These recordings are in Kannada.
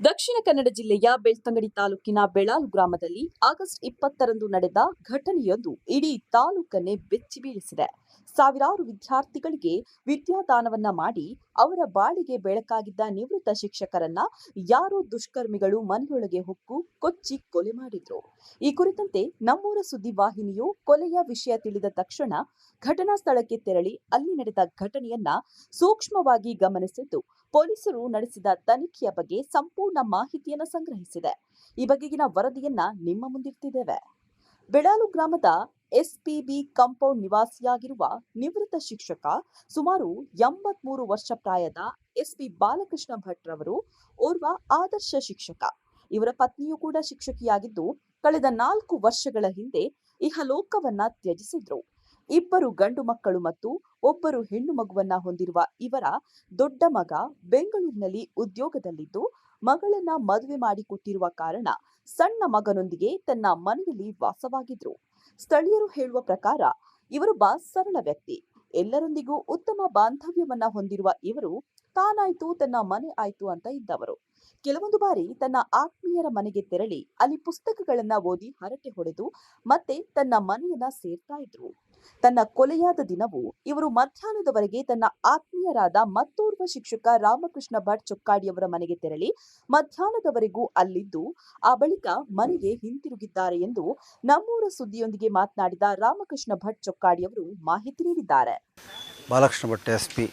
ದಕ್ಷಿಣ ಕನ್ನಡ ಜಿಲ್ಲೆಯ ಬೆಳ್ತಂಗಡಿ ತಾಲೂಕಿನ ಬೆಳಾಲು ಗ್ರಾಮದಲ್ಲಿ ಆಗಸ್ಟ್ ಇಪ್ಪತ್ತರಂದು ನಡೆದ ಘಟನೆಯೊಂದು ಇಡೀ ತಾಲೂಕನ್ನೇ ಬೆಚ್ಚಿ ಬೀಳಿಸಿದೆ ಸಾವಿರಾರು ವಿದ್ಯಾರ್ಥಿಗಳಿಗೆ ವಿದ್ಯಾದಾನವನ್ನ ಮಾಡಿ ಅವರ ಬಾಳಿಗೆ ಬೆಳಕಾಗಿದ್ದ ನಿವೃತ್ತ ಶಿಕ್ಷಕರನ್ನ ಯಾರೋ ದುಷ್ಕರ್ಮಿಗಳು ಮನೆಯೊಳಗೆ ಹೊಕ್ಕು, ಕೊಚ್ಚಿ, ಕೊಲೆ ಮಾಡಿದ್ರು. ಈ ಕುರಿತಂತೆ ನಮ್ಮೂರ ಸುದ್ದಿವಾಹಿನಿಯು ಕೊಲೆಯ ವಿಷಯ ತಿಳಿದ ತಕ್ಷಣ ಘಟನಾ ಸ್ಥಳಕ್ಕೆ ತೆರಳಿ ಅಲ್ಲಿ ನಡೆದ ಘಟನೆಯನ್ನ ಸೂಕ್ಷ್ಮವಾಗಿ ಗಮನಿಸಿದ್ದು, ಪೊಲೀಸರು ನಡೆಸಿದ ತನಿಖೆಯ ಬಗ್ಗೆ ಸಂಪೂರ್ಣ ಮಾಹಿತಿಯನ್ನು ಸಂಗ್ರಹಿಸಿದೆ. ಈ ಬಗೆಗಿನ ವರದಿಯನ್ನ ನಿಮ್ಮ ಮುಂದಿರ್ತಿದ್ದೇವೆ. ಬೆಳಾಲು ಗ್ರಾಮದ ಎಸ್ಪಿಬಿ ಕಾಂಪೌಂಡ್ ನಿವಾಸಿಯಾಗಿರುವ ನಿವೃತ್ತ ಶಿಕ್ಷಕ ಸುಮಾರು ಎಂಬತ್ಮೂರು ವರ್ಷ ಪ್ರಾಯದ ಎಸ್ಪಿ ಬಾಲಕೃಷ್ಣ ಭಟ್ ರವರು ಓರ್ವ ಆದರ್ಶ ಶಿಕ್ಷಕ. ಇವರ ಪತ್ನಿಯೂ ಕೂಡ ಶಿಕ್ಷಕಿಯಾಗಿದ್ದು, ಕಳೆದ ನಾಲ್ಕು ವರ್ಷಗಳ ಹಿಂದೆ ಇಹಲೋಕವನ್ನ ತ್ಯಜಿಸಿದ್ರು. ಇಬ್ಬರು ಗಂಡು ಮಕ್ಕಳು ಮತ್ತು ಒಬ್ಬರು ಹೆಣ್ಣು ಮಗುವನ್ನ ಹೊಂದಿರುವ ಇವರ ದೊಡ್ಡ ಮಗ ಬೆಂಗಳೂರಿನಲ್ಲಿ ಉದ್ಯೋಗದಲ್ಲಿದ್ದು, ಮಗಳನ್ನ ಮದುವೆ ಮಾಡಿಕೊಟ್ಟಿರುವ ಕಾರಣ ಸಣ್ಣ ಮಗನೊಂದಿಗೆ ತನ್ನ ಮನೆಯಲ್ಲಿ ವಾಸವಾಗಿದ್ರು. ಸ್ಥಳೀಯರು ಹೇಳುವ ಪ್ರಕಾರ ಇವರೊಬ್ಬ ಸರಳ ವ್ಯಕ್ತಿ. ಎಲ್ಲರೊಂದಿಗೂ ಉತ್ತಮ ಬಾಂಧವ್ಯವನ್ನ ಹೊಂದಿರುವ ಇವರು, ತಾನಾಯ್ತು, ತನ್ನ ಮನೆ ಆಯ್ತು ಅಂತ ಇದ್ದವರು. ಕೆಲವೊಂದು ಬಾರಿ ತನ್ನ ಆತ್ಮೀಯರ ಮನೆಗೆ ತೆರಳಿ ಅಲ್ಲಿ ಪುಸ್ತಕಗಳನ್ನ ಓದಿ ಹರಟೆ ಹೊಡೆದು ಮತ್ತೆ ತನ್ನ ಮನೆಯನ್ನ ಸೇರ್ತಾ ಇದ್ರು. ತನ್ನ ಕೊಲೆಯಾದ ದಿನವೂ ಇವರು ಮಧ್ಯಾಹ್ನದವರೆಗೆ ತನ್ನ ಆತ್ಮೀಯರಾದ ಮತ್ತೋರ್ವ ಶಿಕ್ಷಕ ರಾಮಕೃಷ್ಣ ಭಟ್ ಚೊಕ್ಕಾಡಿಯವರ ಮನೆಗೆ ತೆರಳಿ ಮಧ್ಯಾಹ್ನದವರೆಗೂ ಅಲ್ಲಿದ್ದು, ಆ ಬಳಿಕ ಮನೆಗೆ ಹಿಂತಿರುಗಿದ್ದಾರೆ ಎಂದು ನಮ್ಮೂರ ಸುದ್ದಿಯೊಂದಿಗೆ ಮಾತನಾಡಿದ ರಾಮಕೃಷ್ಣ ಭಟ್ ಚೊಕ್ಕಾಡಿಯವರು ಮಾಹಿತಿ ನೀಡಿದ್ದಾರೆ. ಬಾಲಕೃಷ್ಣ ಭಟ್ ಎಸ್ ಪಿ,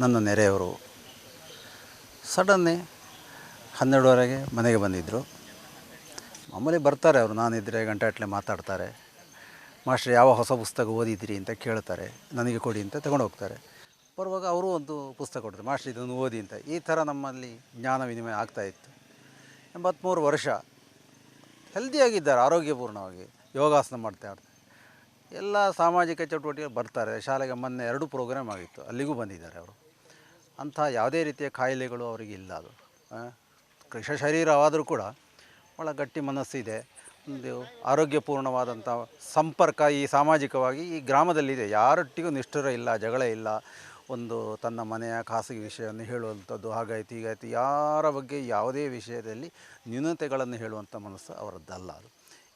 ನನ್ನ ನೆರೆಯವರು. ಸಡನ್ನೇ ಹನ್ನೆರಡುವರೆಗೆ ಮನೆಗೆ ಬಂದಿದ್ದರು ಮಾಮೂಲಿ ಬರ್ತಾರೆ ಅವರು ನಾನಿದ್ದರೆ ಅಟ್ಲೆ ಮಾತಾಡ್ತಾರೆ. ಮಾಸ್ಟರ್, ಯಾವ ಹೊಸ ಪುಸ್ತಕ ಓದಿದ್ರಿ ಅಂತ ಕೇಳ್ತಾರೆ, ನನಗೆ ಕೊಡಿ ಅಂತ ತಗೊಂಡು ಹೋಗ್ತಾರೆ. ಬರುವಾಗ ಅವರು ಒಂದು ಪುಸ್ತಕ ಕೊಡ್ತಾರೆ, ಮಾಸ್ಟರ್, ಇದನ್ನು ಓದಿ ಅಂತ. ಈ ಥರ ನಮ್ಮಲ್ಲಿ ಜ್ಞಾನ ವಿನಿಮಯ ಆಗ್ತಾಯಿತ್ತು ಎಂಬತ್ತ್ಮೂರು ವರ್ಷ ಹೆಲ್ದಿಯಾಗಿದ್ದಾರೆ ಆರೋಗ್ಯಪೂರ್ಣವಾಗಿ. ಯೋಗಾಸನ ಮಾಡ್ತಾ ಇರ್ತಾರೆ ಎಲ್ಲ ಸಾಮಾಜಿಕ ಚಟುವಟಿಕೆ ಬರ್ತಾರೆ. ಶಾಲೆಗೆ ಮೊನ್ನೆ ಎರಡು ಪ್ರೋಗ್ರಾಮ್ ಆಗಿತ್ತು. ಅಲ್ಲಿಗೂ ಬಂದಿದ್ದಾರೆ ಅವರು. ಅಂಥ ಯಾವುದೇ ರೀತಿಯ ಕಾಯಿಲೆಗಳು ಅವರಿಗೆ ಇಲ್ಲ ಅದು. ಕೃಷ ಶರೀರವಾದರೂ ಕೂಡ ಭಾಳ ಗಟ್ಟಿ ಮನಸ್ಸಿದೆ ಒಂದು ಆರೋಗ್ಯಪೂರ್ಣವಾದಂಥ ಸಂಪರ್ಕ ಈ ಸಾಮಾಜಿಕವಾಗಿ ಈ ಗ್ರಾಮದಲ್ಲಿದೆ. ಯಾರೊಟ್ಟಿಗೂ ನಿಷ್ಠುರ ಇಲ್ಲ, ಜಗಳ ಇಲ್ಲ. ಒಂದು ತನ್ನ ಮನೆಯ ಖಾಸಗಿ ವಿಷಯವನ್ನು ಹೇಳುವಂಥದ್ದು, ಹಾಗಾಯ್ತು, ಹೀಗಾಯ್ತು, ಯಾರ ಬಗ್ಗೆ ಯಾವುದೇ ವಿಷಯದಲ್ಲಿ ನ್ಯೂನತೆಗಳನ್ನು ಹೇಳುವಂಥ ಮನಸ್ಸು ಅವರದ್ದಲ್ಲ ಅದು.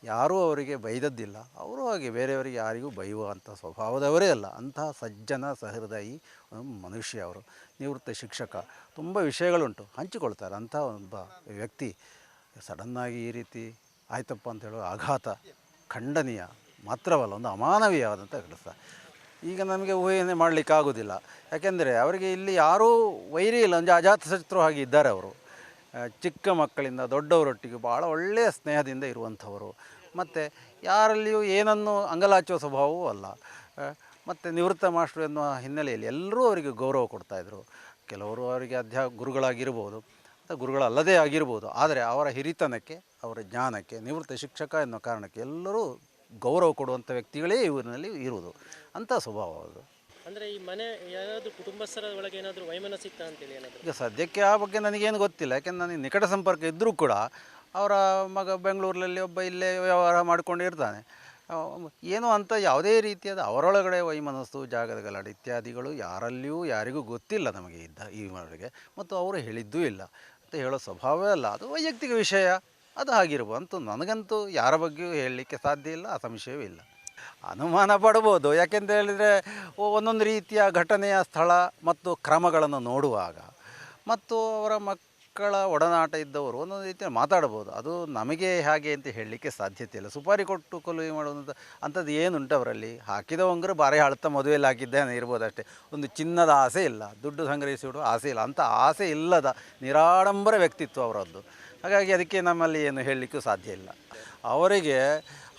ಯಾರೂ ಅವರಿಗೆ ಬೈದದ್ದಿಲ್ಲ. ಅವರು ಹಾಗೆ, ಬೇರೆಯವರಿಗೆ ಯಾರಿಗೂ ಬೈಯುವಂಥ ಸ್ವಭಾವದವರೇ ಅಲ್ಲ. ಅಂತಹ ಸಜ್ಜನ, ಸಹೃದಯಿ ಮನುಷ್ಯ ಅವರು, ನಿವೃತ್ತ ಶಿಕ್ಷಕ, ತುಂಬ ವಿಷಯಗಳುಂಟು. ಹಂಚಿಕೊಳ್ತಾರೆ ಅಂಥ ಒಬ್ಬ ವ್ಯಕ್ತಿ. ಸಡನ್ನಾಗಿ ಈ ರೀತಿ ಆಯ್ತಪ್ಪ ಅಂತ ಹೇಳುವ ಆಘಾತ, ಖಂಡನೀಯ, ಮಾತ್ರವಲ್ಲ, ಒಂದು ಅಮಾನವೀಯವಾದಂಥ ಕೆಲಸ ಈಗ ನಮಗೆ ಊಹೆಯನ್ನೇ ಮಾಡಲಿಕ್ಕೆ ಆಗೋದಿಲ್ಲ ಯಾಕೆಂದರೆ ಅವರಿಗೆ ಇಲ್ಲಿ ಯಾರೂ ವೈರಿ ಇಲ್ಲ, ಒಂದು ಅಜಾತಶತ್ರು ಹಾಗೆ ಇದ್ದಾರೆ ಅವರು. ಚಿಕ್ಕ ಮಕ್ಕಳಿಂದ ದೊಡ್ಡವರೊಟ್ಟಿಗೆ ಭಾಳ ಒಳ್ಳೆಯ ಸ್ನೇಹದಿಂದ ಇರುವಂಥವರು. ಮತ್ತು ಯಾರಲ್ಲಿಯೂ ಏನನ್ನು ಅಂಗಲಾಚುವ ಸ್ವಭಾವವೂ ಅಲ್ಲ. ಮತ್ತು ನಿವೃತ್ತ ಮಾಸ್ಟ್ರು ಎನ್ನುವ ಹಿನ್ನೆಲೆಯಲ್ಲಿ ಎಲ್ಲರೂ ಅವರಿಗೆ ಗೌರವ ಕೊಡ್ತಾಯಿದ್ರು ಕೆಲವರು ಅವರಿಗೆ ಅಧ್ಯಾ, ಗುರುಗಳಾಗಿರ್ಬೋದು. ಗುರುಗಳಲ್ಲದೇ ಆಗಿರ್ಬೋದು. ಆದರೆ ಅವರ ಹಿರಿತನಕ್ಕೆ ಅವರ ಜ್ಞಾನಕ್ಕೆ ನಿವೃತ್ತ ಶಿಕ್ಷಕ ಎನ್ನುವ ಕಾರಣಕ್ಕೆ ಎಲ್ಲರೂ ಗೌರವ ಕೊಡುವಂಥ ವ್ಯಕ್ತಿಗಳೇ ಇವರಿನಲ್ಲಿ ಇರುವುದು. ಅಂಥ ಸ್ವಭಾವ ಅದು ಅಂದರೆ ಈ ಮನೆ ಯಾರಾದರೂ ಕುಟುಂಬಸ್ಥರ ಒಳಗೆ ಏನಾದರೂ ವೈಮನಸ್ಸಿತ್ತ ಅಂತೇಳಿ ಏನಾದರೂ? ಈಗ ಸದ್ಯಕ್ಕೆ ಆ ಬಗ್ಗೆ ನನಗೇನು ಗೊತ್ತಿಲ್ಲ. ಯಾಕೆಂದ್ರೆ ನನಗೆ ನಿಕಟ ಸಂಪರ್ಕ ಇದ್ದರೂ ಕೂಡ ಅವರ ಮಗ ಬೆಂಗಳೂರಲ್ಲಿ ಒಬ್ಬ ಇಲ್ಲೇ ವ್ಯವಹಾರ ಮಾಡಿಕೊಂಡು ಇರ್ತಾನೆ. ಏನು ಅಂತ ಯಾವುದೇ ರೀತಿಯಾದ ಅವರೊಳಗಡೆ ವೈಮನಸ್ಸು ಜಾಗದ ಗಲಾಟೆ ಇತ್ಯಾದಿಗಳು ಯಾರಲ್ಲಿಯೂ ಯಾರಿಗೂ ಗೊತ್ತಿಲ್ಲ ನಮಗೆ ಇದ್ದ ಈವರೆಗೆ ಮತ್ತು ಅವರು ಹೇಳಿದ್ದೂ ಇಲ್ಲ. ಅಂತ ಹೇಳೋ ಸ್ವಭಾವವೇ ಅಲ್ಲ. ಅದು ವೈಯಕ್ತಿಕ ವಿಷಯ. ಅದು ಅಂತೂ ನನಗಂತೂ ಯಾರ ಬಗ್ಗೆಯೂ ಹೇಳಲಿಕ್ಕೆ ಸಾಧ್ಯ ಇಲ್ಲ, ಆ ಸಂಶಯವೂ ಇಲ್ಲ. ಅನುಮಾನ ಪಡ್ಬೋದು. ಯಾಕೆಂತ ಹೇಳಿದರೆ ಒಂದೊಂದು ರೀತಿಯ ಘಟನೆಯ ಸ್ಥಳ ಮತ್ತು ಕ್ರಮಗಳನ್ನು ನೋಡುವಾಗ ಮತ್ತು ಅವರ ಮಕ್ಕಳ ಒಡನಾಟ ಇದ್ದವರು ಒಂದೊಂದು ರೀತಿಯಲ್ಲಿ ಮಾತಾಡ್ಬೋದು ಅದು ನಮಗೆ ಹಾಗೆ ಅಂತ ಹೇಳಲಿಕ್ಕೆ ಸಾಧ್ಯತೆ ಇಲ್ಲ. ಸುಪಾರಿ ಕೊಟ್ಟು ಕೊಲುವೆ ಮಾಡುವಂಥ ಅಂಥದ್ದು ಏನುಂಟು ಅವರಲ್ಲಿ? ಹಾಕಿದ ಉಂಗುರ ಬಾರಿ ಅಳ್ತಾ ಮದುವೆಯಲ್ಲಿ ಹಾಕಿದ್ದೇನೆ ಇರ್ಬೋದು ಅಷ್ಟೇ. ಒಂದು ಚಿನ್ನದ ಆಸೆ ಇಲ್ಲ. ದುಡ್ಡು ಸಂಗ್ರಹಿಸಿಬಿಡುವ ಆಸೆ ಇಲ್ಲ. ಅಂಥ ಆಸೆ ಇಲ್ಲದ ನಿರಾಡಂಬರ ವ್ಯಕ್ತಿತ್ವ ಅವರದ್ದು. ಹಾಗಾಗಿ ಅದಕ್ಕೆ ನಮ್ಮಲ್ಲಿ ಏನು ಹೇಳಲಿಕ್ಕೂ ಸಾಧ್ಯ ಇಲ್ಲ. ಅವರಿಗೆ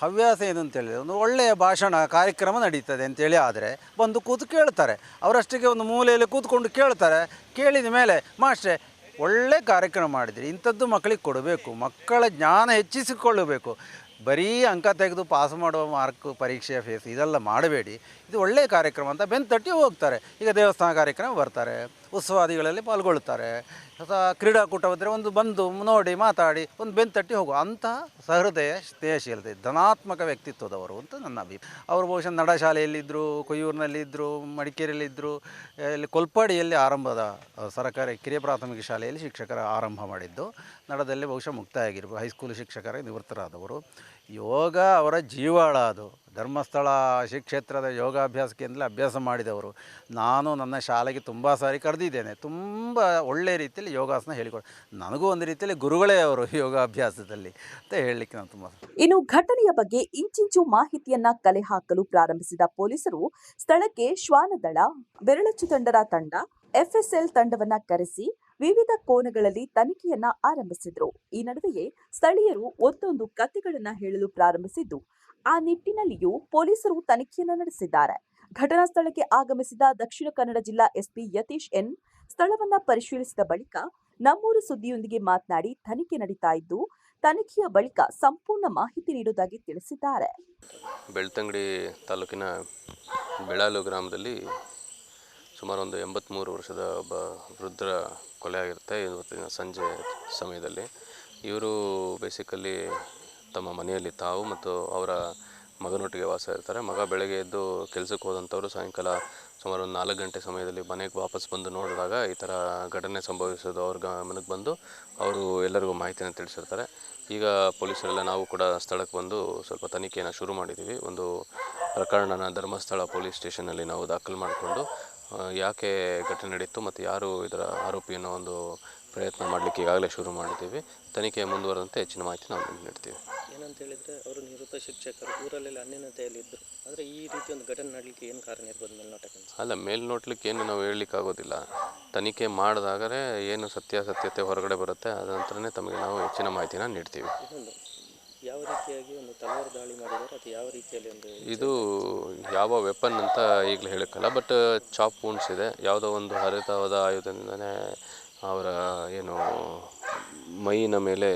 ಹವ್ಯಾಸ ಏನು ಅಂತೇಳಿದರೆ ಒಂದು ಒಳ್ಳೆಯ ಭಾಷಣ ಕಾರ್ಯಕ್ರಮ ನಡೀತದೆ ಅಂತೇಳಿ ಆದರೆ ಬಂದು ಕೂತು ಕೇಳ್ತಾರೆ. ಅವರಷ್ಟಿಗೆ ಒಂದು ಮೂಲೆಯಲ್ಲಿ ಕೂತ್ಕೊಂಡು ಕೇಳ್ತಾರೆ. ಕೇಳಿದ ಮೇಲೆ, ಮಾಸ್ಟ್ರೆ ಒಳ್ಳೆ ಕಾರ್ಯಕ್ರಮ ಮಾಡಿದ್ರಿ ಇಂಥದ್ದು ಮಕ್ಕಳಿಗೆ ಕೊಡಬೇಕು. ಮಕ್ಕಳ ಜ್ಞಾನ ಹೆಚ್ಚಿಸಿಕೊಳ್ಳಬೇಕು. ಬರೀ ಅಂಕ ತೆಗೆದು ಪಾಸ್ ಮಾಡುವ ಮಾರ್ಕ್ ಪರೀಕ್ಷೆ ಫೇಸ್ ಇದೆಲ್ಲ ಮಾಡಬೇಡಿ. ಇದು ಒಳ್ಳೆಯ ಕಾರ್ಯಕ್ರಮ ಅಂತ ಬೆನ್ನು ತಟ್ಟಿ ಹೋಗ್ತಾರೆ. ಈಗ ದೇವಸ್ಥಾನ ಕಾರ್ಯಕ್ರಮ ಬರ್ತಾರೆ. ಉತ್ಸವಾದಿಗಳಲ್ಲಿ ಪಾಲ್ಗೊಳ್ಳುತ್ತಾರೆ. ಅಥವಾ ಕ್ರೀಡಾಕೂಟ ಬಂದರೆ ಒಂದು ಬಂದು ನೋಡಿ ಮಾತಾಡಿ ಒಂದು ಬೆನ್ ತಟ್ಟಿ ಹೋಗುವ ಅಂತಹ ಸಹೃದಯ ಸ್ನೇಹಶೀಲತೆ ಧನಾತ್ಮಕ ವ್ಯಕ್ತಿತ್ವದವರು ಅಂತ ನನ್ನ ಅಭಿಪ್ರಾಯ. ಅವರು ಬಹುಶಃ ನಡಶಾಲೆಯಲ್ಲಿದ್ದರು, ಕೊಯ್ಯೂರಿನಲ್ಲಿದ್ದರು, ಮಡಿಕೇರಿಯಲ್ಲಿದ್ದರು ಇಲ್ಲಿ ಕೊಲ್ಪಾಡಿಯಲ್ಲಿ ಆರಂಭದ ಸರ್ಕಾರಿ ಕಿರಿಯ ಪ್ರಾಥಮಿಕ ಶಾಲೆಯಲ್ಲಿ ಶಿಕ್ಷಕರ ಆರಂಭ ಮಾಡಿದ್ದು. ನಡದಲ್ಲಿ ಬಹುಶಃ ಮುಕ್ತಾಯ ಆಗಿರ್ಬೋದು ಹೈಸ್ಕೂಲ್ ಶಿಕ್ಷಕರ ನಿವೃತ್ತರಾದವರು. ಯೋಗ ಅವರ ಜೀವಾಳ ಅದು. ಧರ್ಮಸ್ಥಳ ಶ್ರೀಕ್ಷೇತ್ರದ ಯೋಗಾಭ್ಯಾಸ ಕೇಂದ್ರ ಅಭ್ಯಾಸ ಮಾಡಿದವರು. ನಾನು ನನ್ನ ಶಾಲೆಗೆ ತುಂಬ ಸಾರಿ ಕರೆದಿದ್ದೇನೆ. ತುಂಬ ಒಳ್ಳೆಯ ರೀತಿಯಲ್ಲಿ ಯೋಗಾಸನ ಹೇಳಿಕೊಡ, ನನಗೂ ಒಂದು ರೀತಿಯಲ್ಲಿ ಗುರುಗಳೇ ಅವರು ಯೋಗಾಭ್ಯಾಸದಲ್ಲಿ ಅಂತ ಹೇಳಲಿಕ್ಕೆ ನಾನು ತುಂಬ ಇನ್ನು ಘಟನೆಯ ಬಗ್ಗೆ ಇಂಚಿಂಚು ಮಾಹಿತಿಯನ್ನ ಕಲೆ ಹಾಕಲು ಪ್ರಾರಂಭಿಸಿದ ಪೊಲೀಸರು ಸ್ಥಳಕ್ಕೆ ಶ್ವಾನದಳ, ಬೆರಳಚ್ಚು ತಂಡರ ತಂಡ, ಎಫ್ಎಸ್ಎಲ್ ತಂಡವನ್ನ ಕರೆಸಿ ವಿವಿಧ ಕೋನಗಳಲ್ಲಿ ತನಿಖೆಯನ್ನ ಆರಂಭಿಸಿದ್ರು. ಈ ನಡುವೆಯೇ ಸ್ಥಳೀಯರು ಒಂದೊಂದು ಕಥೆಗಳನ್ನ ಹೇಳಲು ಪ್ರಾರಂಭಿಸಿದ್ದು ಆ ನಿಟ್ಟಿನಲ್ಲಿಯೂ ಪೊಲೀಸರು ತನಿಖೆಯನ್ನು ನಡೆಸಿದ್ದಾರೆ. ಘಟನಾ ಸ್ಥಳಕ್ಕೆ ಆಗಮಿಸಿದ ದಕ್ಷಿಣ ಕನ್ನಡ ಜಿಲ್ಲಾ ಎಸ್ಪಿ ಯತೀಶ್ ಎನ್, ಸ್ಥಳವನ್ನ ಪರಿಶೀಲಿಸಿದ ಬಳಿಕ ನಮ್ಮೂರು ಸುದ್ದಿಯೊಂದಿಗೆ ಮಾತನಾಡಿ ತನಿಖೆ ನಡೀತಾ ಇದ್ದು, ತನಿಖೆಯ ಬಳಿಕ ಸಂಪೂರ್ಣ ಮಾಹಿತಿ ನೀಡುವುದಾಗಿ ತಿಳಿಸಿದ್ದಾರೆ. ಬೆಳ್ತಂಗಡಿ ತಾಲೂಕಿನ ಬೆಳಾಲು ಗ್ರಾಮದಲ್ಲಿ ಸುಮಾರು ಒಂದು ಎಂಬತ್ತ್ಮೂರು ವರ್ಷದ ಒಬ್ಬ ವೃದ್ಧರ ಕೊಲೆ ಆಗಿರುತ್ತೆ ಇವತ್ತಿನ ಸಂಜೆ ಸಮಯದಲ್ಲಿ. ಇವರು ಬೇಸಿಕಲಿ ತಮ್ಮ ಮನೆಯಲ್ಲಿ ತಾವು ಮತ್ತು ಅವರ ಮಗನೊಟ್ಟಿಗೆ ವಾಸ ಇರ್ತಾರೆ. ಮಗ ಬೆಳಗ್ಗೆ ಎದ್ದು ಕೆಲಸಕ್ಕೆ ಹೋದಂಥವರು ಸಾಯಂಕಾಲ ಸುಮಾರು ಒಂದು ನಾಲ್ಕು ಗಂಟೆ ಸಮಯದಲ್ಲಿ ಮನೆಗೆ ವಾಪಸ್ ಬಂದು ನೋಡಿದಾಗ ಈ ಥರ ಘಟನೆ ಸಂಭವಿಸೋದು ಅವ್ರ ಗಮನಕ್ಕೆ ಬಂದು ಅವರು ಎಲ್ಲರಿಗೂ ಮಾಹಿತಿಯನ್ನು ತಿಳಿಸಿರ್ತಾರೆ. ಈಗ ಪೊಲೀಸರೆಲ್ಲ ನಾವು ಕೂಡ ಸ್ಥಳಕ್ಕೆ ಬಂದು ಸ್ವಲ್ಪ ತನಿಖೆಯನ್ನು ಶುರು ಮಾಡಿದ್ದೀವಿ. ಒಂದು ಪ್ರಕರಣನ ಧರ್ಮಸ್ಥಳ ಪೊಲೀಸ್ ಸ್ಟೇಷನಲ್ಲಿ ನಾವು ದಾಖಲು ಮಾಡಿಕೊಂಡು ಯಾಕೆ ಘಟನೆ ನಡೆಯಿತು ಮತ್ತು ಯಾರು ಇದರ ಆರೋಪಿ ಅನ್ನೋ ಒಂದು ಪ್ರಯತ್ನ ಮಾಡಲಿಕ್ಕೆ ಈಗಾಗಲೇ ಶುರು ಮಾಡಿದ್ದೀವಿ. ತನಿಖೆ ಮುಂದುವರೆದಂತೆ ಹೆಚ್ಚಿನ ಮಾಹಿತಿ ನಾವು ನಿಮ್ಗೆ ನೀಡ್ತೀವಿ. ಏನಂತ ಹೇಳಿದರೆ ಅವರು ನಿವೃತ್ತ ಶಿಕ್ಷಕರು ಊರಲ್ಲೆಲ್ಲ ಅನ್ಯನತೆಯಲ್ಲಿದ್ದರು. ಆದರೆ ಈ ರೀತಿ ಒಂದು ಘಟನೆ ನಡಲಿಕ್ಕೆ ಏನು ಕಾರಣ ಇರ್ಬೋದು ಮೇಲ್ನೋಟಕ್ಕೆ? ಅಲ್ಲ ಮೇಲ್ನೋಟ್ಲಿಕ್ಕೆ ಏನು ನಾವು ಹೇಳಲಿಕ್ಕಾಗೋದಿಲ್ಲ ತನಿಖೆ ಮಾಡಿದಾಗಲೇ ಏನು ಸತ್ಯಾಸತ್ಯತೆ ಹೊರಗಡೆ ಬರುತ್ತೆ ಅದ ನಂತರನೇ ತಮಗೆ ನಾವು ಹೆಚ್ಚಿನ ಮಾಹಿತಿನ ನೀಡ್ತೀವಿ. ಯಾವ ರೀತಿಯಾಗಿ ಒಂದು ತಲವಾರು ದಾಳಿ ಅದು ಯಾವ ರೀತಿಯಲ್ಲಿ ಒಂದು ಇದು ಯಾವ ವೆಪನ್ ಅಂತ ಈಗಲೇ ಹೇಳೋಕ್ಕಲ್ಲ ಬಟ್ ಚಾಪ್ ವೂಂಡ್ಸ್ ಇದೆ. ಯಾವುದೋ ಒಂದು ಹರಿತವಾದ ಆಯುಧದಿಂದನೇ ಅವರ ಏನು ಮೈಯಿನ ಮೇಲೆ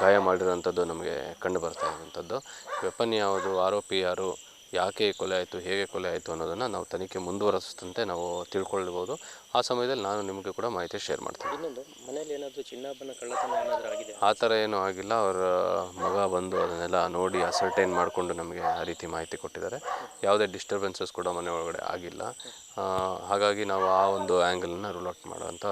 ಗಾಯ ಮಾಡಿರೋಂಥದ್ದು ನಮಗೆ ಕಂಡು ಬರ್ತಾ ಇರುವಂಥದ್ದು. ವೆಪನ್ ಯಾವುದು? ಆರೋಪಿ ಯಾರು? ಯಾಕೆ ಕೊಲೆ ಆಯಿತು ಹೇಗೆ ಕೊಲೆ ಆಯಿತು ಅನ್ನೋದನ್ನು ನಾವು ತನಿಖೆ ಮುಂದುವರೆಸದಂತೆ ನಾವು ತಿಳ್ಕೊಳ್ಬೋದು. ಆ ಸಮಯದಲ್ಲಿ ನಾನು ನಿಮಗೆ ಕೂಡ ಮಾಹಿತಿ ಶೇರ್ ಮಾಡ್ತೀನಿ. ಇನ್ನೊಂದು ಮನೇಲಿ ಏನಾದರೂ ಚಿನ್ನಾಭರಣ ಕಳ್ಳತನ ಏನಾದರೂ ಆಗಿದೆ ಆ ಥರ ಏನೂ ಆಗಿಲ್ಲ. ಅವರ ಮಗ ಬಂದು ಅದನ್ನೆಲ್ಲ ನೋಡಿ ಅಸರ್ಟೈನ್ ಮಾಡಿಕೊಂಡು ನಮಗೆ ಆ ರೀತಿ ಮಾಹಿತಿ ಕೊಟ್ಟಿದ್ದಾರೆ. ಯಾವುದೇ ಡಿಸ್ಟರ್ಬೆನ್ಸಸ್ ಕೂಡ ಮನೆ ಒಳಗಡೆ ಆಗಿಲ್ಲ. ಹಾಗಾಗಿ ನಾವು ಆ ಒಂದು ಆ್ಯಂಗಲನ್ನು ರೂಲ್ ಔಟ್ ಮಾಡುವಂಥ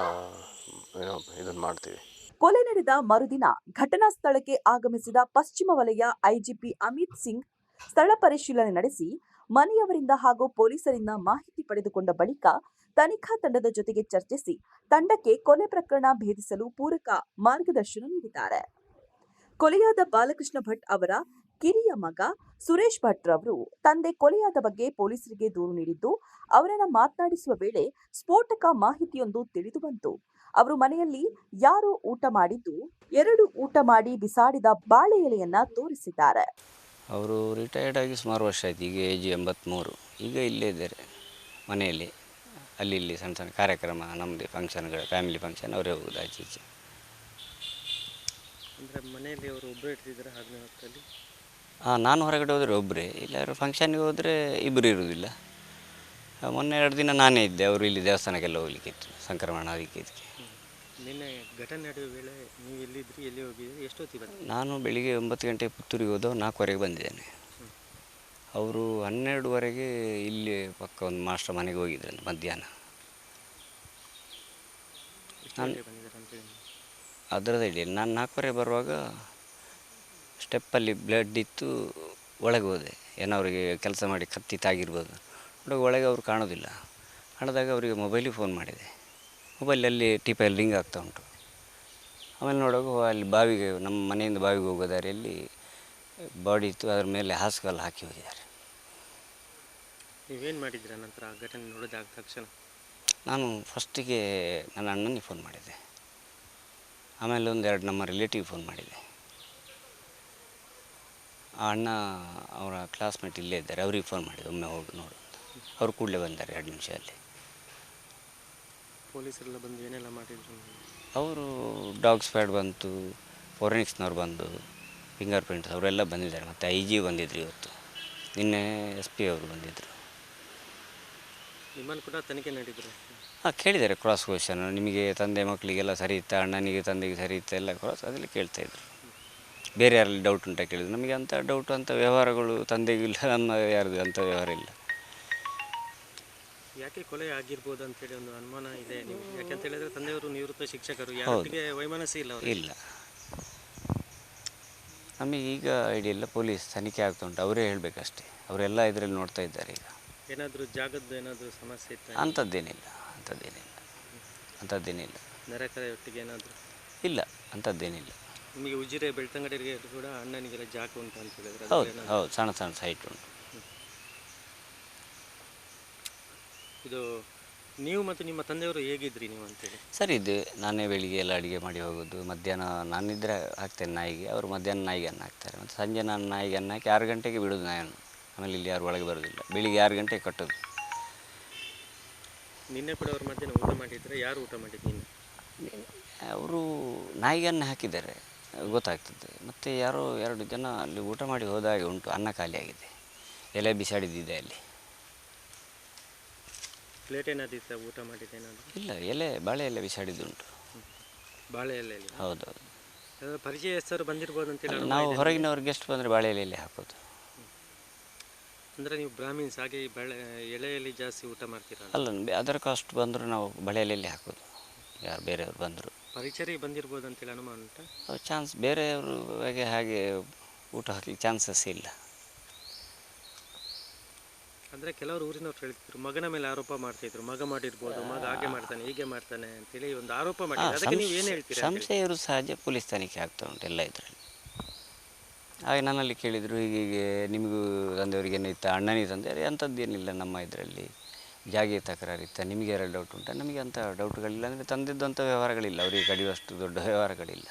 ಏನೋ ಇದನ್ನು ಮಾಡ್ತೀವಿ. ಕೊಲೆ ನಡೆದ ಮರುದಿನ ಘಟನಾ ಸ್ಥಳಕ್ಕೆ ಆಗಮಿಸಿದ ಪಶ್ಚಿಮ ವಲಯ ಐಜಿಪಿ ಅಮಿತ್ ಸಿಂಗ್ ಸ್ಥಳ ಪರಿಶೀಲನೆ ನಡೆಸಿ ಮನೆಯವರಿಂದ ಹಾಗೂ ಪೊಲೀಸರಿಂದ ಮಾಹಿತಿ ಪಡೆದುಕೊಂಡ ಬಳಿಕ ತನಿಖಾ ತಂಡದ ಜೊತೆಗೆ ಚರ್ಚಿಸಿ ತಂಡಕ್ಕೆ ಕೊಲೆ ಪ್ರಕರಣ ಭೇದಿಸಲು ಪೂರಕ ಮಾರ್ಗದರ್ಶನ ನೀಡಿದ್ದಾರೆ. ಕೊಲೆಯಾದ ಬಾಲಕೃಷ್ಣ ಭಟ್ ಅವರ ಕಿರಿಯ ಮಗ ಸುರೇಶ್ ಭಟ್ ರವರು ತಂದೆ ಕೊಲೆಯಾದ ಬಗ್ಗೆ ಪೊಲೀಸರಿಗೆ ದೂರು ನೀಡಿದ್ದು, ಅವರನ್ನು ಮಾತನಾಡಿಸುವ ವೇಳೆ ಸ್ಫೋಟಕ ಮಾಹಿತಿಯೊಂದು ತಿಳಿದು ಬಂತು. ಅವರು ಮನೆಯಲ್ಲಿ ಯಾರೋ ಊಟ ಮಾಡಿದ್ದು, ಎರಡು ಊಟ ಮಾಡಿ ಬಿಸಾಡಿದ ಬಾಳೆ ಎಲೆಯನ್ನ ತೋರಿಸಿದ್ದಾರೆ. ಅವರು ರಿಟೈರ್ಡ್ ಆಗಿ ಸುಮಾರು ವರ್ಷ ಆಯಿತು. ಈಗ ಏಜ್ ಎಂಬತ್ತ್ಮೂರು ಈಗ ಇಲ್ಲೇ ಇದ್ದಾರೆ. ಮನೆಯಲ್ಲಿ. ಅಲ್ಲಿ ಇಲ್ಲಿ ಸಣ್ಣ ಸಣ್ಣ ಕಾರ್ಯಕ್ರಮ ನಮ್ಮದು ಫಂಕ್ಷನ್ಗಳು ಫ್ಯಾಮಿಲಿ ಫಂಕ್ಷನ್ ಅವರೇ ಹೋಗೋದು ಆಚೆ ಈಚೆ. ಅಂದರೆ ಮನೆಯಲ್ಲಿ ಅವರು ಒಬ್ಬರೇ ಇರ್ತಿದ್ದಾರೆ ಹಾಗೆ ಹೊತ್ತಲ್ಲಿ ಹಾಂ ನಾನು ಹೊರಗಡೆ ಹೋದರೆ ಒಬ್ಬರೇ ಇಲ್ಲಾದ್ರು ಫಂಕ್ಷನ್ಗೆ ಹೋದರೆ ಇಬ್ಬರು ಇರುವುದಿಲ್ಲ ಮೊನ್ನೆ ಎರಡು ದಿನ ನಾನೇ ಇದ್ದೆ. ಅವರು ಇಲ್ಲಿ ದೇವಸ್ಥಾನಕ್ಕೆಲ್ಲ ಹೋಗ್ಲಿಕ್ಕಿತ್ತು. ಸಂಕ್ರಮಣ ಅದಕ್ಕೆ ಇದಕ್ಕೆ. ನಿನ್ನೆ ಘಟನೆ ನಡೆಯುವ ವೇಳೆ ನೀವು ಎಲ್ಲಿದ್ರಿ ಎಲ್ಲಿ ಹೋಗಿದ್ದೀರಿ ಎಷ್ಟೊತ್ತಿಗೆ ಬಂದ್ರಿ? ನಾನು ಬೆಳಿಗ್ಗೆ ಒಂಬತ್ತು ಗಂಟೆ ಪುತ್ತೂರಿಗೆ ಹೋದವು ನಾಲ್ಕುವರೆಗೆ ಬಂದಿದ್ದೇನೆ. ಅವರು ಹನ್ನೆರಡುವರೆಗೆ ಇಲ್ಲಿ ಪಕ್ಕ ಒಂದು ಮಾಸ್ಟರ್ ಮನೆಗೆ ಹೋಗಿದ್ದಾನೆ ಮಧ್ಯಾಹ್ನ. ನಾನು ಅದರದ್ದು ಇಡೀ ನಾನು ನಾಲ್ಕುವರೆ ಬರುವಾಗ ಸ್ಟೆಪ್ಪಲ್ಲಿ ಬ್ಲಡ್ ಇತ್ತು ಒಳಗೆ ಹೋದೆ. ಏನೋ ಅವರಿಗೆ ಕೆಲಸ ಮಾಡಿ ಕತ್ತಿ ತಾಗಿರ್ಬೋದು ಒಳಗೆ ಅವರು ಕಾಣೋದಿಲ್ಲ. ಕಾಣಿದಾಗ ಅವರಿಗೆ ಮೊಬೈಲಿಗೆ ಫೋನ್ ಮಾಡಿದೆ. ಮೊಬೈಲಲ್ಲಿ ಟಿಪೈಲ್ ರಿಂಗ್ ಆಗ್ತಾ ಉಂಟು. ಆಮೇಲೆ ನೋಡುವಾಗ ಅಲ್ಲಿ ಬಾವಿಗೆ ನಮ್ಮ ಮನೆಯಿಂದ ಬಾವಿಗೆ ಹೋಗೋ ದಾರಿಯಲ್ಲಿ ಬಾಡಿ ಇತ್ತು ಅದ್ರ ಮೇಲೆ ಹಾಸಿಗೆಲ್ಲ ಹಾಕಿ ಹೋಗಿದ್ದಾರೆ. ನೀವೇನು ಮಾಡಿದ್ದೀರಾ ನಂತರ ಆ ಘಟನೆ ನೋಡಿದಾಗ ತಕ್ಷಣ? ನಾನು ಫಸ್ಟಿಗೆ ನನ್ನ ಅಣ್ಣನಿಗೆ ಫೋನ್ ಮಾಡಿದ್ದೆ ಆಮೇಲೆ ಒಂದೆರಡು ನಮ್ಮ ರಿಲೇಟಿವ್ ಫೋನ್ ಮಾಡಿದೆ. ಆ ಅಣ್ಣ ಅವರ ಕ್ಲಾಸ್ಮೇಟ್ ಇಲ್ಲೇ ಇದ್ದಾರೆ ಅವ್ರಿಗೆ ಫೋನ್ ಮಾಡಿದೆ ಒಮ್ಮೆ ಹೋಗಿ ನೋಡು ಅಂತ. ಅವರು ಕೂಡಲೇ ಬಂದ್ದಾರೆ ಎರಡು ನಿಮಿಷದಲ್ಲಿ. ಪೊಲೀಸರೆಲ್ಲ ಬಂದು ಏನೆಲ್ಲ ಮಾಡಿದ್ರು? ಅವರು ಡಾಗ್ ಸ್ಪ್ಯಾಡ್ ಬಂತು ಫೋರೆನಿಕ್ಸ್ನವ್ರು ಬಂದು ಫಿಂಗರ್ ಪ್ರಿಂಟ್ ಅವರೆಲ್ಲ ಬಂದಿದ್ದಾರೆ ಮತ್ತು ಐ ಜಿ ಬಂದಿದ್ರು ಇವತ್ತು. ನಿನ್ನೆ ಎಸ್ ಪಿ ಅವರು ಬಂದಿದ್ದರು ನಿಮ್ಮಲ್ಲಿ ಕೂಡ ತನಿಖೆ ನಡೀತಾರೆ ಹಾಂ ಕೇಳಿದ್ದಾರೆ ಕ್ರಾಸ್ ಕ್ವಶನ್ ನಿಮಗೆ ತಂದೆ ಮಕ್ಕಳಿಗೆಲ್ಲ ಸರಿ ಇತ್ತಾ? ಅಣ್ಣನಿಗೆ ತಂದೆಗೆ ಸರಿ ಇತ್ತಾ? ಎಲ್ಲ ಕ್ರಾಸ್ ಅದೆಲ್ಲ ಕೇಳ್ತಾಯಿದ್ರು ಬೇರೆ ಯಾರಲ್ಲಿ ಡೌಟ್ ಉಂಟ ಕೇಳಿದ್ರು? ನಮಗೆ ಅಂಥ ಡೌಟ್ ಅಂಥ ವ್ಯವಹಾರಗಳು ತಂದೆಗಿಲ್ಲ ನಮ್ಮ ಯಾರ್ದು ಅಂಥ ವ್ಯವಹಾರ ಇಲ್ಲ. ಯಾಕೆ ಕೊಲೆ ಆಗಿರ್ಬೋದು ಅಂತೇಳಿ ಒಂದು ಅನುಮಾನ ಇದೆ ಯಾಕೆಂತ ಹೇಳಿದ್ರೆ ತಂದೆಯವರು ನಿವೃತ್ತ ಶಿಕ್ಷಕರು ಯಾರಿಗೆ ವೈಮನಸ್ಸು ಇಲ್ಲ ಅವರು ಇಲ್ಲ. ನಮಗೆ ಈಗ ಐಡಿ ಇಲ್ಲ ಪೊಲೀಸ್ ತನಿಖೆ ಆಗ್ತಾ ಉಂಟು. ಅವರೇ ಹೇಳಬೇಕಷ್ಟೇ. ಅವರೆಲ್ಲ ಇದರಲ್ಲಿ ನೋಡ್ತಾ ಇದ್ದಾರೆ ಈಗ. ಏನಾದರೂ ಜಾಗದ್ದು ಏನಾದರೂ ಸಮಸ್ಯೆ ಇತ್ತು? ಅಂಥದ್ದೇನಿಲ್ಲ. ಅಂಥದ್ದೇನಿಲ್ಲ. ಅಂಥದ್ದೇನಿಲ್ಲ. ನೆರೆಕರೆಯೊಟ್ಟಿಗೆ ಏನಾದರೂ? ಇಲ್ಲ. ಅಂಥದ್ದೇನಿಲ್ಲ. ನಿಮಗೆ ಉಜಿರೆ ಬೆಳ್ತಂಗಡಿಗೆ ಕೂಡ ಅಣ್ಣನಿಗೆಲ್ಲ ಜಾಗ ಉಂಟು ಅಂತ ಹೇಳಿದ್ರೆ ಹೌದು. ಹೌದು. ಸಣ್ಣ ಸಣ್ಣ ಸೈಟ್ ಉಂಟು. ಇದು ನೀವು ಮತ್ತು ನಿಮ್ಮ ತಂದೆಯವರು ಹೇಗಿದ್ರಿ ನೀವು ಅಂತೇಳಿ? ಸರಿ ಇದೆ ನಾನೇ ಬೆಳಿಗ್ಗೆ ಎಲ್ಲ ಅಡುಗೆ ಮಾಡಿ ಹೋಗೋದು ಮಧ್ಯಾಹ್ನ ನಾನಿದ್ರೆ ಹಾಕ್ತೇನೆ ನಾಯಿಗೆ ಅವರು ಮಧ್ಯಾಹ್ನ ನಾಯಿಗೆ ಅನ್ನ ಹಾಕ್ತಾರೆ. ಮತ್ತು ಸಂಜೆ ನಾನು ನಾಯಿಗೆ ಅನ್ನ ಹಾಕಿ ಆರು ಗಂಟೆಗೆ ಬಿಡೋದು ನಾಯನ್ನು ಆಮೇಲೆ ಇಲ್ಲಿ ಯಾರು ಒಳಗೆ ಬರೋದಿಲ್ಲ. ಬೆಳಿಗ್ಗೆ ಆರು ಗಂಟೆಗೆ ಕಟ್ಟೋದು. ನಿನ್ನೆ ಕೂಡ ಅವ್ರ ಮಧ್ಯಾಹ್ನ ಊಟ ಮಾಡಿದ್ರೆ ಯಾರು ಊಟ ಮಾಡಿದ್ದೀನಿ ನಿನ್ನೆ? ಅವರು ನಾಯಿಗೆ ಅನ್ನ ಹಾಕಿದ್ದಾರೆ ಗೊತ್ತಾಗ್ತದೆ. ಮತ್ತು ಯಾರೋ ಎರಡು ಜನ ಅಲ್ಲಿ ಊಟ ಮಾಡಿ ಹೋದಾಗೆ ಉಂಟು ಅನ್ನ ಖಾಲಿಯಾಗಿದೆ ಎಲೆ ಬಿಸಾಡಿದ್ದಿದೆ ಅಲ್ಲಿ. ಪ್ಲೇಟ್ ಏನಾದ್ರು ಇತ್ತ ಊಟ ಮಾಡಿದ್ದು ಇಲ್ಲ ಎಲೆ ಬಾಳೆ ಎಲೆ ಬಿಸಾಡಿದ್ದುಂಟು ಬಾಳೆ ಎಲೆಯಲ್ಲಿ ಹೌದೌದು ಪರಿಚಯ ಪರಿಚಯಸ್ಥರು ಬಂದಿರ್ಬೋದು ಅನುಮಾನ ನಾವು. ಹೊರಗಿನವ್ರು ಗೆಸ್ಟ್ ಬಂದ್ರೆ ಬಾಳೆ ಎಲೆಯಲ್ಲಿ ಹಾಕೋದು. ಅಂದ್ರೆ ನೀವು ಬ್ರಾಹ್ಮಿನ್ಸ್ ಹಾಗೆ ಈ ಬೆಳೆ ಎಲೆಯಲ್ಲಿ ಜಾಸ್ತಿ ಊಟ ಮಾಡ್ತೀರಾ? ಅಲ್ಲ ಅದರ ಕಾಸ್ಟ್ ಬಂದರೂ ನಾವು ಬಳೆ ಎಲೆಯಲ್ಲಿ ಹಾಕೋದು. ಯಾರು ಬೇರೆಯವರು ಬಂದರು. ಪರಿಚಯ ಬಂದಿರ್ಬೋದು ಅಂತೇಳಿ ಅನುಮಾನ ಉಂಟಾ? ಚಾನ್ಸ್ ಬೇರೆಯವರು ಹಾಗೆ ಹಾಗೆ ಊಟ ಹಾಕಲಿಕ್ಕೆ ಚಾನ್ಸಸ್ ಇಲ್ಲ. ಅಂದ್ರೆ ಕೆಲವರು ಊರಿನವ್ರು ಹೇಳ್ತಿದ್ರು ಮಗನ ಮೇಲೆ ಆರೋಪ ಮಾಡ್ತಿದ್ರು ಮಗ ಮಾಡಿರ್ಬೋದು ಮಗ ಹಾಗೆ ಮಾಡ್ತಾನೆ ಹೀಗೆ ಮಾಡ್ತಾನೆ ಅಂತೇಳಿ ಒಂದು ಆರೋಪ ಮಾಡಿ ಮಾಡಿದ್ರು. ಅದಕ್ಕೆ ನೀವು ಏನು ಹೇಳ್ತೀರಾ ಅಂತೇಳಿ? ಸಹಜ ಪೊಲೀಸ್ ತನಿಖೆ ಆಗ್ತಾ ಉಂಟು ಎಲ್ಲ ಇದರಲ್ಲಿ. ಹಾಗೆ ನನ್ನಲ್ಲಿ ಕೇಳಿದರು ಹೀಗೆ ನಿಮಗೂ ತಂದೆಯವರಿಗೆ ಏನೋ ಇತ್ತ ಅಣ್ಣನಿಗೆ ತಂದೆ ಅಂಥದ್ದೇನಿಲ್ಲ ನಮ್ಮ ಇದರಲ್ಲಿ. ಜಾಗೆ ತಕರಾರು ಇತ್ತ ನಿಮಗೆ ಎರಡು ಡೌಟ್ ಉಂಟಾ? ನಮಗೆ ಅಂಥ ಡೌಟ್ಗಳಿಲ್ಲ ಅಂದರೆ ತಂದಿದ್ದಂಥ ವ್ಯವಹಾರಗಳಿಲ್ಲ. ಅವರಿಗೆ ಕಡಿಯುವಷ್ಟು ದೊಡ್ಡ ವ್ಯವಹಾರಗಳಿಲ್ಲ.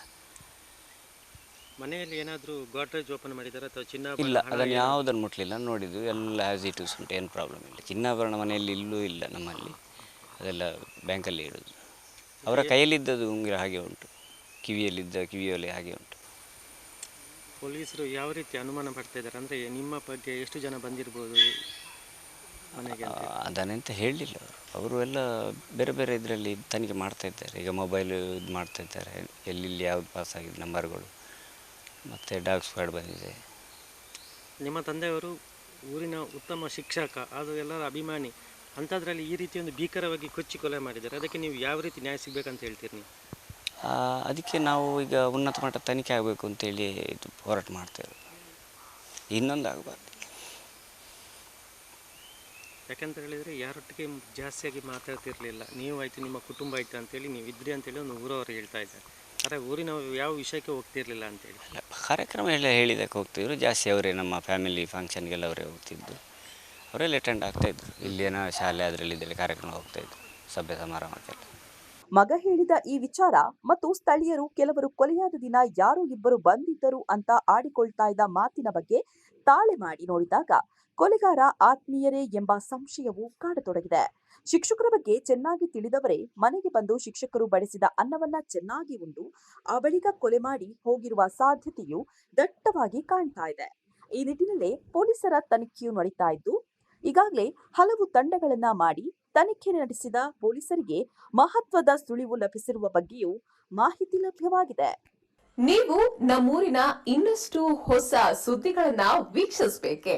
ಮನೆಯಲ್ಲಿ ಏನಾದರೂ ಗಾಡ್ರೇಜ್ ಓಪನ್ ಮಾಡಿದಾರೆ ಅಥವಾ ಚಿನ್ನ ಇಲ್ಲ ಅದನ್ನು ಯಾವುದನ್ನು ಮುಟ್ಲಿಲ್ಲ ನೋಡಿದ್ದು ಎಲ್ಲ ಆ್ಯಸ್ ಇಟ್ ಇಸ್ ಉಂಟು ಏನು ಪ್ರಾಬ್ಲಮ್ ಇಲ್ಲ. ಚಿನ್ನಾಭರಣ ಮನೆಯಲ್ಲಿ ಇಲ್ಲೂ ಇಲ್ಲ ನಮ್ಮಲ್ಲಿ ಅದೆಲ್ಲ ಬ್ಯಾಂಕಲ್ಲಿ ಇಡೋದು. ಅವರ ಕೈಯಲ್ಲಿದ್ದದ್ದು ಉಂಗುರ ಹಾಗೆ ಉಂಟು ಕಿವಿಯಲ್ಲಿದ್ದ ಕಿವಿಯಲ್ಲಿ ಹಾಗೆ ಉಂಟು. ಪೊಲೀಸರು ಯಾವ ರೀತಿ ಅನುಮಾನ ಪಡ್ತಾ ಇದ್ದಾರೆ? ಅಂದರೆ ನಿಮ್ಮ ಬಗ್ಗೆ ಎಷ್ಟು ಜನ ಬಂದಿರ್ಬೋದು ಮನೆಗೆ ಅಂತ? ಅದನ್ನೆಂತ ಹೇಳಲಿಲ್ಲ ಅವರು. ಅವರು ಎಲ್ಲ ಬೇರೆ ಬೇರೆ ಇದರಲ್ಲಿ ತನಿಖೆ ಮಾಡ್ತಾ ಇದ್ದಾರೆ. ಈಗ ಮೊಬೈಲ್ ಇದು ಮಾಡ್ತಾ ಇದ್ದಾರೆ. ಎಲ್ಲೆಲ್ಲಿ ಯಾವ್ದು ಪಾಸ್ ಆಗಿದೆ ನಂಬರ್ಗಳು ಮತ್ತು ಡಾಗ್ ಸ್ಕ್ವಾಡ್ ಬಂದಿದೆ. ನಿಮ್ಮ ತಂದೆಯವರು ಊರಿನ ಉತ್ತಮ ಶಿಕ್ಷಕ ಅದು ಎಲ್ಲರ ಅಭಿಮಾನಿ. ಅಂಥದ್ರಲ್ಲಿ ಈ ರೀತಿ ಒಂದು ಭೀಕರವಾಗಿ ಕೊಚ್ಚಿ ಕೊಲೆ ಮಾಡಿದ್ದಾರೆ. ಅದಕ್ಕೆ ನೀವು ಯಾವ ರೀತಿ ನ್ಯಾಯ ಸಿಗಬೇಕಂತ ಹೇಳ್ತೀರಿ? ನೀವು ಅದಕ್ಕೆ ನಾವು ಈಗ ಉನ್ನತ ಮಟ್ಟ ತನಿಖೆ ಆಗಬೇಕು ಅಂತೇಳಿ ಇದು ಹೋರಾಟ ಮಾಡ್ತೇವೆ ಇನ್ನೊಂದು ಆಗಬಾರ್ದು. ಯಾಕಂತ ಹೇಳಿದರೆ ಯಾರೊಟ್ಟಿಗೆ ಜಾಸ್ತಿಯಾಗಿ ಮಾತಾಡ್ತಿರಲಿಲ್ಲ. ನೀವು ಆಯಿತು ನಿಮ್ಮ ಕುಟುಂಬ ಆಯಿತು ಅಂತೇಳಿ ನೀವು ಇದ್ರಿ ಅಂತೇಳಿ ಒಂದು ಊರವರು ಹೇಳ್ತಾ ಇದ್ದಾರೆ. ಆದರೆ ಊರಿನ ಯಾವ ವಿಷಯಕ್ಕೆ ಹೋಗ್ತಿರ್ಲಿಲ್ಲ ಅಂತೇಳಿ ಅಲ್ಲ, ಕಾರ್ಯಕ್ರಮ ಎಲ್ಲ ಹೇಳಿದಕ್ಕೆ ಹೋಗ್ತಿದ್ರು. ಜಾಸ್ತಿ ಅವರೇ ನಮ್ಮ ಫ್ಯಾಮಿಲಿ ಫಂಕ್ಷನ್ಗೆಲ್ಲ ಅವರೇ ಹೋಗ್ತಿದ್ದು. ಅವರೆಲ್ಲ ಅಟೆಂಡ್ ಆಗ್ತಾಯಿದ್ರು ಇಲ್ಲೇನೋ ಶಾಲೆ ಅದರಲ್ಲಿ ಇದರಲ್ಲಿ ಕಾರ್ಯಕ್ರಮ ಹೋಗ್ತಾಯಿದ್ರು ಸಭೆ ಸಮಾರಂಭಕ್ಕೆಲ್ಲ ಮಗ ಹೇಳಿದ ಈ ವಿಚಾರ ಮತ್ತು ಸ್ಥಳೀಯರು ಕೆಲವರು ಕೊಲೆಯಾದ ದಿನ ಯಾರೋ ಇಬ್ಬರು ಬಂದಿದ್ದರು ಅಂತ ಆಡಿಕೊಳ್ತಾ ಇದ್ದ ಮಾತಿನ ಬಗ್ಗೆ ತಾಳೆ ಮಾಡಿ ನೋಡಿದಾಗ ಕೊಲೆಗಾರ ಆತ್ಮೀಯರೇ ಎಂಬ ಸಂಶಯವು ಕಾಡತೊಡಗಿದೆ. ಶಿಕ್ಷಕರ ಬಗ್ಗೆ ಚೆನ್ನಾಗಿ ತಿಳಿದವರೇ ಮನೆಗೆ ಬಂದು ಶಿಕ್ಷಕರು ಬಡಿಸಿದ ಅನ್ನವನ್ನ ಚೆನ್ನಾಗಿ ಉಂಡು, ಆ ಬಳಿಕ ಕೊಲೆ ಮಾಡಿ ಹೋಗಿರುವ ಸಾಧ್ಯತೆಯು ದಟ್ಟವಾಗಿ ಕಾಣ್ತಾ ಇದೆ. ಈ ನಿಟ್ಟಿನಲ್ಲಿ ಪೊಲೀಸರ ತನಿಖೆಯು ನಡೀತಾ ಇದ್ದು, ಈಗಾಗಲೇ ಹಲವು ತಂಡಗಳನ್ನ ಮಾಡಿ ತನಿಖೆ ನಡೆಸಿದ ಪೊಲೀಸರಿಗೆ ಮಹತ್ವದ ಸುಳಿವು ಲಭಿಸಿರುವ ಬಗ್ಗೆಯೂ ಮಾಹಿತಿ ಲಭ್ಯವಾಗಿದೆ. ನೀವು ನಮ್ಮೂರಿನ ಇನ್ನಷ್ಟು ಹೊಸ ಸುದ್ದಿಗಳನ್ನ ವೀಕ್ಷಿಸಬೇಕೆ?